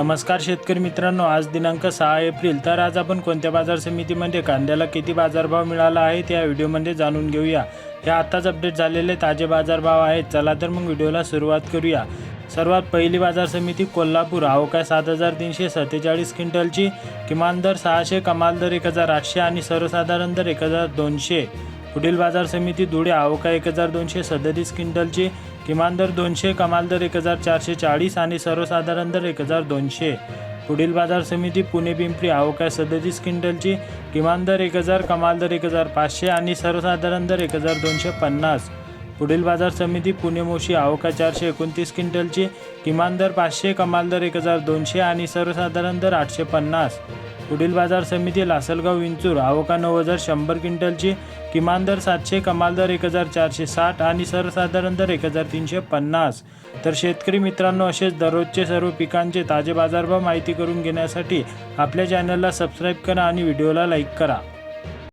नमस्कार शेतकरी मित्रांनो आज दिनांक सहा एप्रिल. तर आज आपण कोणत्या बाजार समितीमध्ये कांद्याला किती बाजारभाव मिळाला आहे त्या व्हिडिओमध्ये जाणून घेऊया. हे आत्ताच अपडेट झालेले ताजे बाजारभाव आहेत. चला तर मग व्हिडिओला सुरुवात करूया. सर्वात पहिली बाजार समिती कोल्हापूर. अवकाश सात हजार तीनशे सत्तेचाळीस क्विंटलची. किमान दर सहाशे कमाल दर एक हजार आठशे आणि सर्वसाधारण दर एक हजार दोनशे. पुढील बाजार समिती धुळे. अवका एक हजार दोनशे सदतीस क्विंटलची. किमान दर दोनशे कमाल दर एक हजार चारशे चाळीस आणि सर्वसाधारण दर एक हजार दोनशे. पुढील बाजार समिती पुणे पिंपरी अवकाश सदतीस क्विंटलची किमान दर एक हजार कमाल दर एक हजार पाचशे आणि सर्वसाधारण दर एक हजार दोनशे पन्नास. पुढील बाजार समिती पुणे मोशी अवका चारशे एकोणतीस क्विंटलची किमान दर पाचशे कमाल दर एक हजार दोनशे आणि सर्वसाधारण दर आठशे पन्नास. पुढील बाजार समिती लासलगाव विंचूर आवका नऊ हजार शंभर क्विंटलची किमान दर सातशे कमाल दर एक हजार चारशे साठ आणि सर्वसाधारण दर एक हजार तीनशे पन्नास. तर शेतकरी मित्रांनो असेच दररोजचे सर्व पिकांचे ताजे बाजारभाव माहिती करून घेण्यासाठी आपल्या चॅनलला सबस्क्राईब करा आणि व्हिडिओला लाईक करा.